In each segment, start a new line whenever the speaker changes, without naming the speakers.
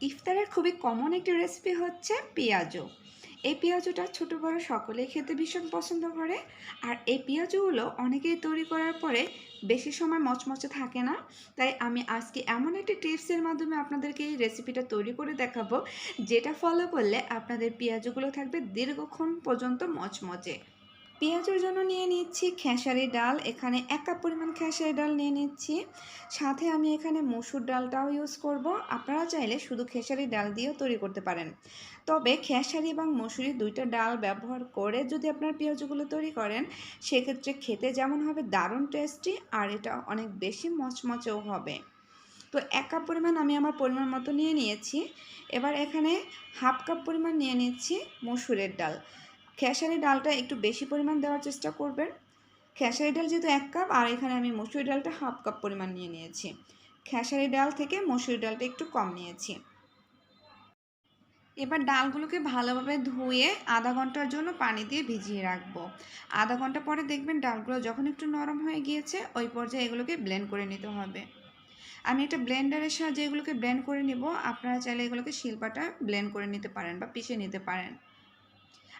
ইফতারের খুবই কমন একটি রেসিপি হচ্ছে পেঁয়াজু। এই পেঁয়াজুটা ছোট, বড় সকলেই খেতে ভীষণ পছন্দ করে। আর এই পেঁয়াজুগুলো অনেকেই তৈরি করার পরে বেশি সময় মচমচে থাকে না। তাই আমি আজকে এমন একটি টিপসের মাধ্যমে আপনাদেরকে এই রেসিপিটা তৈরি করে দেখাবো, যেটা ফলো করলে আপনাদের পেঁয়াজগুলো থাকবে দীর্ঘক্ষণ পর্যন্ত মচমচে। পেঁয়াজের জন্য নিয়ে নিচ্ছি খেসারি ডাল। এখানে এক কাপ পরিমাণ খেসারি ডাল নিয়ে নিচ্ছি। সাথে আমি এখানে মসুর ডালটাও ইউজ করব। আপনারা চাইলে শুধু খেসারি ডাল দিয়েও তৈরি করতে পারেন। তবে খেসারি এবং মসুরি দুইটা ডাল ব্যবহার করে যদি আপনার পেঁয়াজগুলো তৈরি করেন, সেক্ষেত্রে খেতে যেমন হবে দারুণ টেস্টি আর এটা অনেক বেশি মচমচেও হবে। তো এক কাপ পরিমাণ আমি আমার পরিমাণ মতো নিয়ে নিয়েছি। এবার এখানে হাফ কাপ পরিমাণ নিয়ে নিচ্ছি মসুরের ডাল। খেসারি ডালটা একটু বেশি পরিমাণ দেওয়ার চেষ্টা করবেন। খেসারি ডাল যেহেতু এক কাপ, আর এখানে আমি মসুরি ডালটা হাফ কাপ পরিমাণ নিয়ে নিয়েছি। খেসারি ডাল থেকে মসুরি ডালটা একটু কম নিয়েছি। এবার ডালগুলোকে ভালোভাবে ধুয়ে আধা ঘণ্টার জন্য পানি দিয়ে ভিজিয়ে রাখব। আধা ঘণ্টা পরে দেখবেন ডালগুলো যখন একটু নরম হয়ে গিয়েছে, ওই পর্যায়ে এগুলোকে ব্লেন্ড করে নিতে হবে। আমি একটা ব্লেন্ডারের সাহায্যে এগুলোকে ব্লেন্ড করে নিব। আপনারা চাইলে এগুলোকে শিল্পাটা ব্লেন্ড করে নিতে পারেন বা পিষে নিতে পারেন।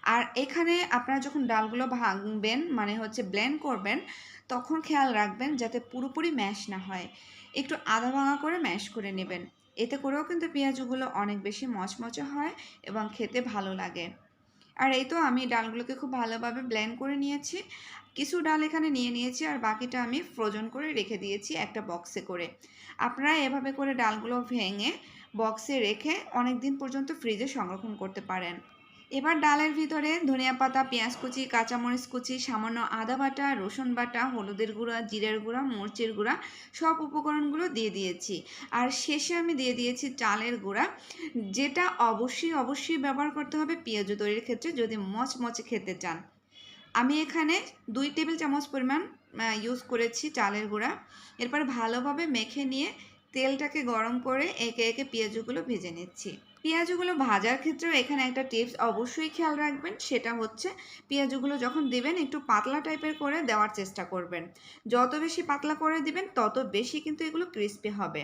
আর এখানে আপনারা যখন ডালগুলো ভাঙবেন মানে হচ্ছে ব্লেন্ড করবেন, তখন খেয়াল রাখবেন যাতে পুরোপুরি ম্যাশ না হয়। একটু আধা ভাঙা করে ম্যাশ করে নেবেন। এতে করেও কিন্তু পেঁয়াজগুলো অনেক বেশি মচমচে হয় এবং খেতে ভালো লাগে। আর এই তো আমি ডালগুলোকে খুব ভালোভাবে ব্লেন্ড করে নিয়েছি। কিছু ডাল এখানে নিয়ে নিয়েছি আর বাকিটা আমি ফ্রোজন করে রেখে দিয়েছি একটা বক্সে করে। আপনারা এভাবে করে ডালগুলো ভেঙে বক্সে রেখে অনেক দিন পর্যন্ত ফ্রিজে সংরক্ষণ করতে পারেন। এবার ডালের ভিতরে ধনিয়া পাতা, পেঁয়াজ কুচি, কাঁচামরিচ কুচি, সামান্য আদা বাটা, রসুন বাটা, হলুদের গুঁড়া, জিরের গুঁড়া, মরিচের গুঁড়া, সব উপকরণগুলো দিয়ে দিয়েছি। আর শেষে আমি দিয়ে দিয়েছি চালের গুঁড়া, যেটা অবশ্যই অবশ্যই ব্যবহার করতে হবে পেঁয়াজ তৈরির ক্ষেত্রে যদি মচমচে খেতে চান। আমি এখানে দুই টেবিল চামচ পরিমাণ ইউজ করেছি চালের গুঁড়া। এরপর ভালোভাবে মেখে নিয়ে তেলটাকে গরম করে একে একে পেঁয়াজুগুলো ভেজে নিচ্ছি। পেঁয়াজগুলো ভাজার ক্ষেত্রেও এখানে একটা টিপস অবশ্যই খেয়াল রাখবেন, সেটা হচ্ছে পেঁয়াজগুলো যখন দেবেন একটু পাতলা টাইপের করে দেওয়ার চেষ্টা করবেন। যত বেশি পাতলা করে দিবেন, তত বেশি কিন্তু এগুলো ক্রিস্পি হবে।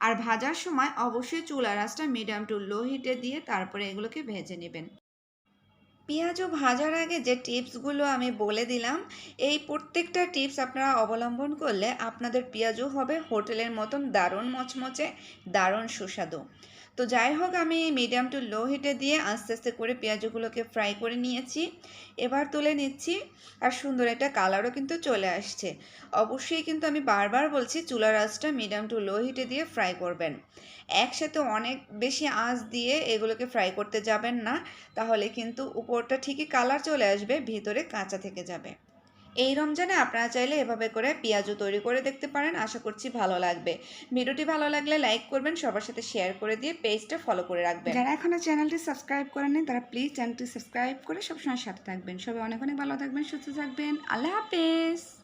আর ভাজার সময় অবশ্যই চুলা রাসটা মিডিয়াম টু লো হিটে দিয়ে তারপরে এগুলোকে ভেজে নেবেন। পেঁয়াজও ভাজার আগে যে টিপসগুলো আমি বলে দিলাম, এই প্রত্যেকটা টিপস আপনারা অবলম্বন করলে আপনাদের পেঁয়াজও হবে হোটেলের মতন দারুণ মচমচে, দারুণ সুস্বাদু। তো যাই হোক, আমি মিডিয়াম টু লো হিটে দিয়ে আস্তে আস্তে করে পেঁয়াজগুলোকে ফ্রাই করে নিয়েছি। এবার তুলে নিচ্ছি আর সুন্দর একটা কালারও কিন্তু চলে আসছে। অবশ্যই কিন্তু আমি বারবার বলছি, চুলার আঁচটা মিডিয়াম টু লো হিটে দিয়ে ফ্রাই করবেন। একসাথে অনেক বেশি আঁচ দিয়ে এগুলোকে ফ্রাই করতে যাবেন না, তাহলে কিন্তু উপরটা ঠিকই কালার চলে আসবে, ভিতরে কাঁচা থেকে যাবে। এই রমজানে আপনারা চাইলে এভাবে করে পেঁয়াজও তৈরি করে দেখতে পারেন। আশা করছি ভালো লাগবে। ভিডিওটি ভালো লাগলে লাইক করবেন, সবার সাথে শেয়ার করে দিয়ে পেজটা ফলো করে রাখবেন। যারা এখনও চ্যানেলটি সাবস্ক্রাইব করেননি তারা প্লিজ চ্যানেলটি সাবস্ক্রাইব করে সবসময় সাথে থাকবেন। সবাই অনেক অনেক ভালো থাকবেন, সুস্থ থাকবেন। আল্লাহ হাফেজ।